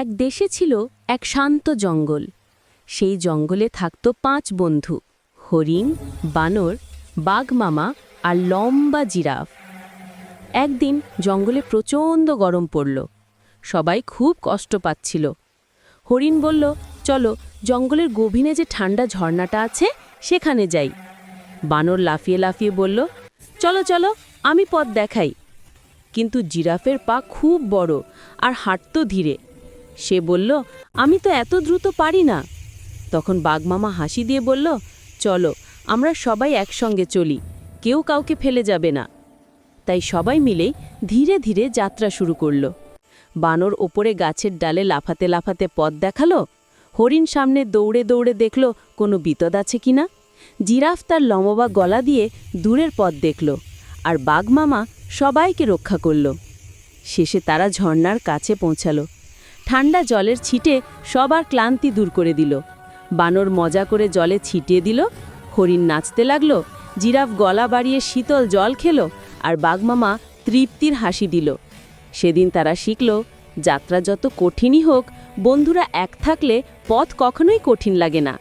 এক দেশে ছিল এক শান্ত জঙ্গল। সেই জঙ্গলে থাকত পাঁচ বন্ধু, হরিণ, বানর, বাঘমামা আর লম্বা জিরাফ। একদিন জঙ্গলে প্রচণ্ড গরম পড়ল। সবাই খুব কষ্ট পাচ্ছিল। হরিণ বলল, চলো, জঙ্গলের গভীরে যে ঠান্ডা ঝর্ণাটা আছে, সেখানে যাই। বানর লাফিয়ে লাফিয়ে বলল, চলো চলো, আমি পথ দেখাই। কিন্তু জিরাফের পা খুব বড় আর হাঁটত ধীরে। সে বলল, আমি তো এত দ্রুত পারি না। তখন বাঘমামা হাসি দিয়ে বলল, চলো, আমরা সবাই একসঙ্গে চলি, কেউ কাউকে ফেলে যাবে না। তাই সবাই মিলে ধীরে ধীরে যাত্রা শুরু করল। বানর ওপরে গাছের ডালে লাফাতে লাফাতে পথ দেখাল। হরিণ সামনে দৌড়ে দৌড়ে দেখল, কোনো বিপদ আছে কিনা জিরাফ তার লম্বা গলা দিয়ে দূরের পথ দেখল আর বাঘমামা সবাইকে রক্ষা করল। শেষে তারা ঝর্ণার কাছে পৌঁছালো। ঠান্ডা জলের ছিটে সবার ক্লান্তি দূর করে দিল। বানর মজা করে জলে ছিটিয়ে দিল, হরিণ নাচতে লাগল, জিরাফ গলা বাড়িয়ে শীতল জল খেলো আর বাঘমামা তৃপ্তির হাসি দিল। সেদিন তারা শিখল, যাত্রা যত কঠিনই হোক, বন্ধুরা এক থাকলে পথ কখনোই কঠিন লাগে না।